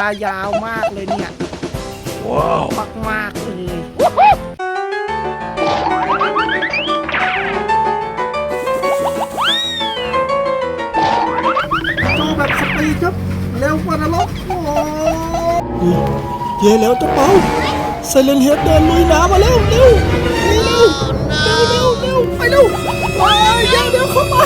ตายาวมากเลยเนี่ย ว้าวมากมากๆเลยโจแบบสปีดครับ เร็วกว่านรกโอ้โหเย่แล้วเจ้าเปาไซเลนเฮดเดินลุยน้ำมาแล้วเร็วเร็วเร็วเร็วเร็วไปเร็วไปเดี๋ยวเดี๋ยวเข้ามา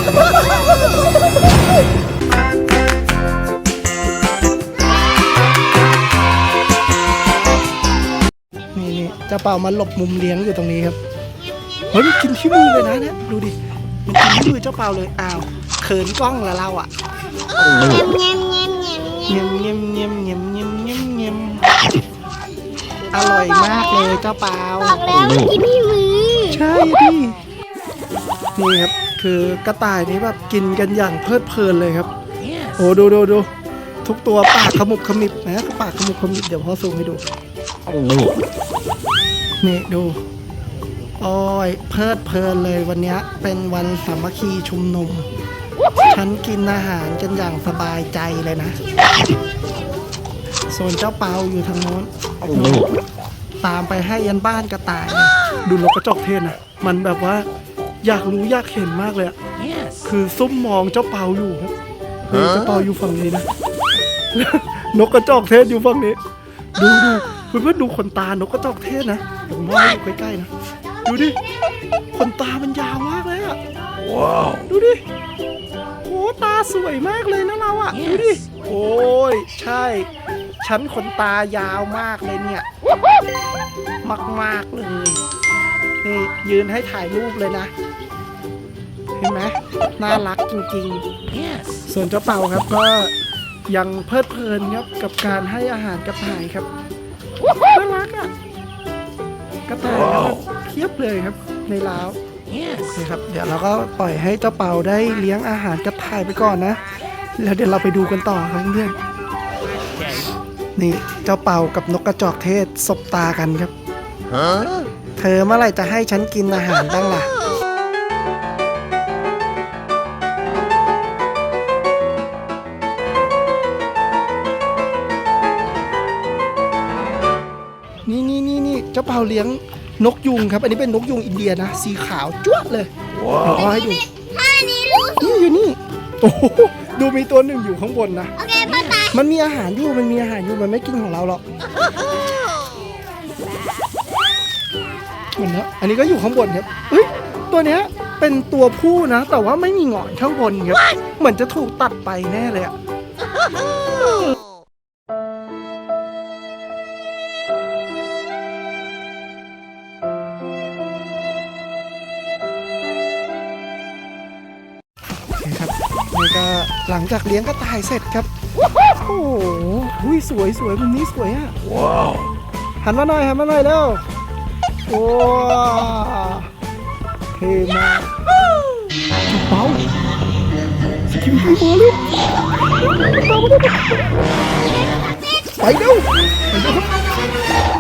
เจ้าเป่ามันหลบมุมเลี้ยงอยู่ตรงนี้ครับเฮ้ยมันกินที่มือเลยนะเนี่ยดูดิมันกินที่มือเจ้าเป่าเลยอ้าวเขินกล้องละเราอะเงียบเงียบเงียบเงียบเงียบเงียมเงียมเงียมเงียมเงียมเงียมเงียมอร่อยมากเลยเจ้าเป่าบอกแล้วมันกินที่มือใช่ดินี่ครับคือกระต่ายนี้แบบกินกันอย่างเพลิดเพลินเลยครับ โอ้ดูดูดูทุกตัวปากขมุบขมิบนะปากขมุบขมิบเดี๋ยวพ่อซูมให้ดู นี่ดู โอ้ย เพลิดเพลินเลยวันเนี้ยเป็นวันสามัคคีชุมนุม ฉันกินอาหารกันอย่างสบายใจเลยนะ ส่วนเจ้าเปาอยู่ทางโน้น ตามไปให้ยันบ้านกระต่ายเลยดูนกกระจอกเทศนะ มันแบบว่า อยากรู้อยากเห็นมากเลยอะคือซุ่มมองเจ้าเปาอยู่ครับเฮ้ยเจ้าเปาอยู่ฝั่งนี้นะ นกกระจอกเทศอยู่ฝั่งนี้ ดูดูเพื่อนๆดูขนตานกกระจอกเทศนะผมว่าอยู่ใกล้ๆนะ ดูดิขนตามันยาวมากเลยอะว้าวดูดิโอ้ตาสวยมากเลยนะเราอะดูดิโอ้ยใช่ ฉันขนตายาวมากเลยเนี่ย มากมากๆเลย นี่ยืนให้ถ่ายรูปเลยนะเห็นไหมน่ารักจริงๆ ส่วนเจ้าเป่าครับก็ ยังเพลิดเพลินครับกับการให้อาหารกระต่ายครับน่ารักอะกระต่ายนะครับเพียบเลยครับในร้าวโอเคครับเดี๋ยวเราก็ปล่อยให้เจ้าเป่าได้เลี้ยงอาหารกระต่ายไปก่อนนะ แล้วเดี๋ยวเราไปดูกันต่อครับเพื่อนนี่เจ้าเป่ากับนกกระจอกเทศสบตากันครับเธอเมื่อไหร่จะให้ฉันกินอาหารบ้างล่ะ นี่นี่นี่นี่เจ้าเปาเลี้ยงนกยุงครับ อันนี้เป็นนกยุงอินเดียนะ สีขาวจ้วะเลยเดี๋ยวเอาให้ดูท่านี้รู้นี่อยู่นี่โอ้โหดูมีตัวหนึ่งอยู่ข้างบนนะ โอเคป้าตามันมีอาหารอยู่มันมีอาหารอยู่มันไม่กินของเราหรอกเหมือนนะอันนี้ก็อยู่ข้างบนครับเฮ้ยตัวเนี้ยเป็นตัวผู้นะ แต่ว่าไม่มีหงอนข้างบนครับเหมือนจะถูกตัดไปแน่เลยอะ หลังจากเลี้ยงกระต่ายเสร็จครับ โอ้โหอุ้ยสวยสวยมุมนี้สวยอะ ว้าว หันมาหน่อยหันมาหน่อยเร็วว้าวเท่มากจุดเป้าสกิมพีมาเร็วตามมาเร็วไปเร็วไปเร็วครับ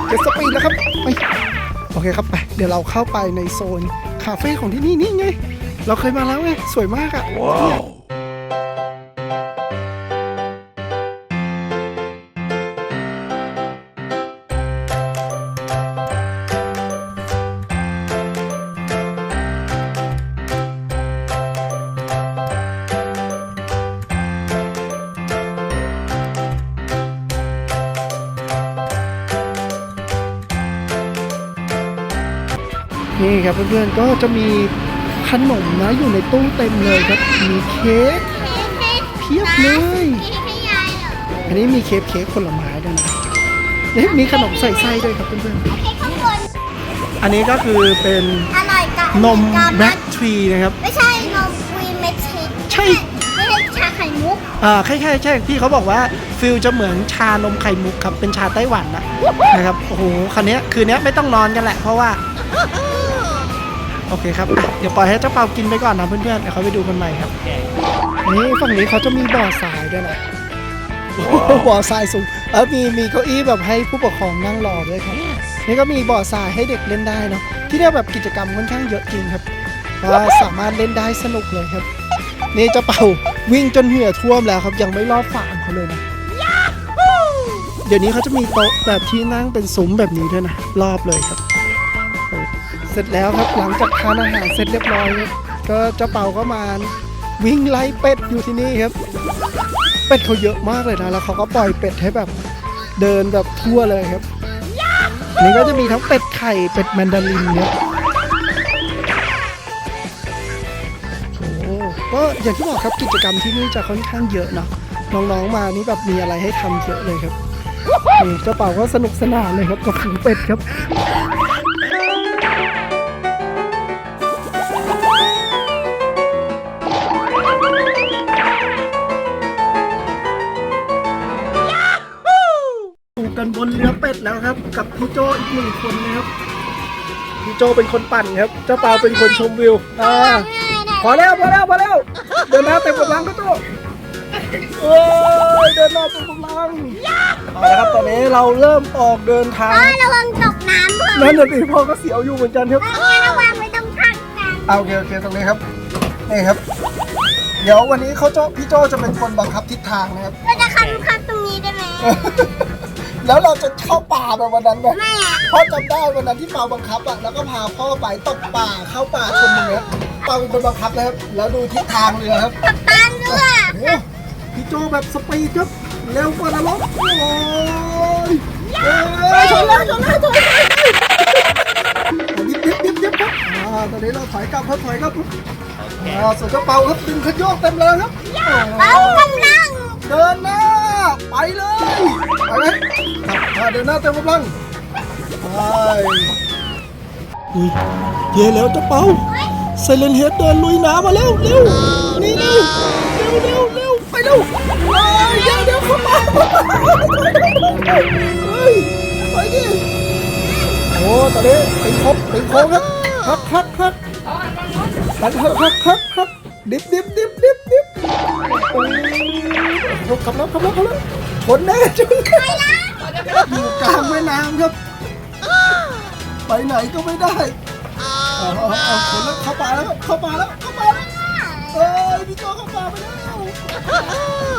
เจ็ดสปีดแล้วครับไปโอเคครับไปเดี๋ยวเราเข้าไปในโซนคาเฟ่ของที่นี่นี่ไง เราเคยมาแล้วไง สวยมากอะ ว้าว นี่ครับเพื่อนๆก็จะมีขนมนะอยู่ในตู้เต็มเลยครับ มีเค้กเพียบเลยให้ยายเหรออันนี้มีเค้กเค้กผลไม้ด้วยนะนี่มีขนมใส่ไส้ด้วยครับเพื่อนโอเคข้างบนๆอันนี้ก็คือเป็นอร่อยกับนมกับแบล็กทรีนะครับ ไม่ใช่นมควีนเม็ดเชคใช่ไม่ใช่ชาไข่มุกอ่าใช่ใช่ใช่พี่เขาบอกว่าฟิลจะเหมือนชานมไข่มุกครับเป็นชาไต้หวันนะนะครับโอ้โหคันนี้ยคืนนี้ไม่ต้องนอนกันแหละเพราะว่า โอเคครับอะเดี๋ยวปล่อยให้เจ้าเปากินไปก่อนนะเพื่อนๆเดี๋ยวเขาไปดูกันใหม่ครับนี่ฝั่งนี้เขาจะมีบ่อทรายด้วยนะโอ้โหบ่อทรายสูงเออมีมีเก้าอี้แบบให้ผู้ปกครองนั่งรอด้วยครับนี่ก็มีบ่อทรายให้เด็กเล่นได้เนาะที่นี่แบบกิจกรรมค่อนข้างเยอะจริงครับว่าสามารถเล่นได้สนุกเลยครับ นี่เจ้าเป่าวิ่งจนเหงื่อท่วมแล้วครับ ยังไม่รอบฝามเขาเลยนะเดี๋ยวนี้เขาจะมีโต๊ะแบบที่นั่งเป็นซุ้มแบบนี้ด้วยนะรอบเลยครับ เสร็จแล้วครับหลังจากทานอาหารเสร็จเรียบร้อยครับก็เจ้าเป่าก็มาวิ่งไล่เป็ดอยู่ที่นี่ครับ เป็ดเขาเยอะมากเลยนะแล้วเขาก็ปล่อยเป็ดให้แบบเดินแบบทั่วเลยครับนี่ก็จะมีทั้งเป็ดไข่เป็ดแมนดารินเนี่ยโอ้ก็อย่างที่บอกครับกิจกรรมที่นี่จะค่อนข้างเยอะเนะน้องๆมานี่แบบมีอะไรให้ทำเยอะเลยครับนี่เจ้าเป่าก็สนุกสนานเลยครับกับฝูงเป็ดครับ กันบนเรือเป็ดแล้วครับ กับพี่โจอีกหนึ่งคนนะครับพี่โจเป็นคนปั่นครับ เจ้าเปาเป็นคนชมวิวอ่าง่ายนะพอแล้วพอแล้วพอแล้วเดินหน้าเต็มกำลังก็โจโอ้ยเดินหน้าเต็มกำลังเอาละครับตอนนี้เราเริ่มออกเดินทางพ่อระวังตกน้ำเถอะนั่นน่ะสิพ่อก็เสียวอยู่เหมือนกันครับงั้นระวังไม่ต้องพักกันเอาโอเคโอเคตรงนี้ครับนี่ครับ เดี๋ยววันนี้เขาโจพี่โจจะเป็นคนบังคับทิศทางนะครับเราจะคันคันตรงนี้ได้ไหม แล้วเราจะเข้าป่าแบบวันนั้นไหมไม่อะพ่อจำได้วันนั้นที่เปาบังคับอะแล้วก็พาพ่อไปตกป่าเข้าป่าชนเนื้อเปาเป็นคนบังคับนะครับแล้วดูทิศทางเรือครับกับตันด้วยโอ้พี่โจแบบสปีดครับเร็วกว่านรกโอ้ยเอ้ยชนแล้วชนแล้วชนแล้วดิบดิบดิบดิบครับอ่าตอนนี้เราถอยกลับครับถอยครับอ่าส่วนเจ้าเปาครับดึงขยโยกเต็มเลยครับเอากำลังเดินหน้า ไปเลยไปไหมครับอ่าเดินหน้าเต็มกำลังไปอุ้ยเย่แล้วจ้าเปาไซเลนเฮดเดินลุยน้ำมาเร็วเร็วนี่เร็วเร็วเร็วเร็วไปเร็วเฮ้ยเดี๋ยวเดี๋ยวเข้ามาเฮ้ยไปดิโอ้ตอนนี้เป็นครบเป็นโค้งครับฮักฮักฮักฮักฮักฮักฮักฮักดิบดิบดิบดิบดิบ ยขับแล้วขับแล้วขับแล้วชนแน่ชนแน่อยู่กลางแม่น้ำครับ ไปไหนก็ไม่ได้เอาเอาเอาคนแล้วเข้าป่าแล้วเข้าป่าแล้วเข้าป่าแล้วเอ้ยพี่โจเข้าป่าไปแล้ว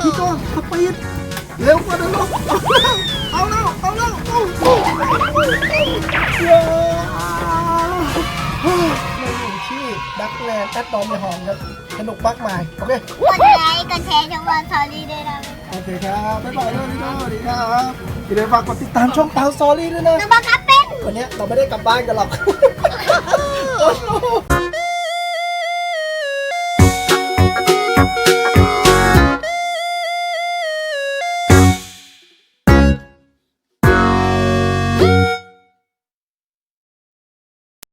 พี่โจสปีดเร็วกว่าเดิมเอาแล้วเอาแล้วเอาเอาเอาเย้เราอยู่ที่ ดักแลนด์แอดดอมในหอมครับสนุกมากมาย โอเค กดไลค์กดแชร์ช่องวันสอรี่ด้วยนะโอเคครับ บ๊ายบายด้วยพี่โจสวัสดีครับอย่าลืมฝากกดติดตามช่องเปาซอรี่ด้วยนะ หนูบังคับเป็น วันนี้เราไม่ได้กลับบ้านกันหรอกโอ้โห